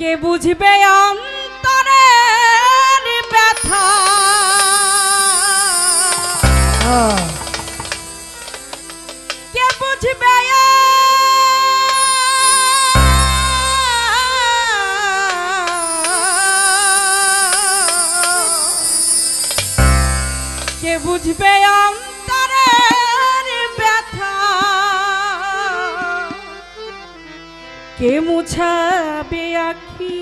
কে বুঝবে অন্তরের ব্যথা? কে বুঝবে কে বুঝবে কে মুছাবে আখি।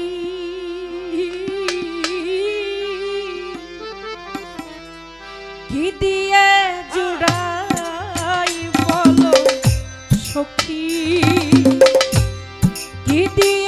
কি দিয়ে জুড়াই বলো সখী? কি দিয়ে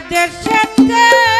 দেশেতে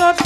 up.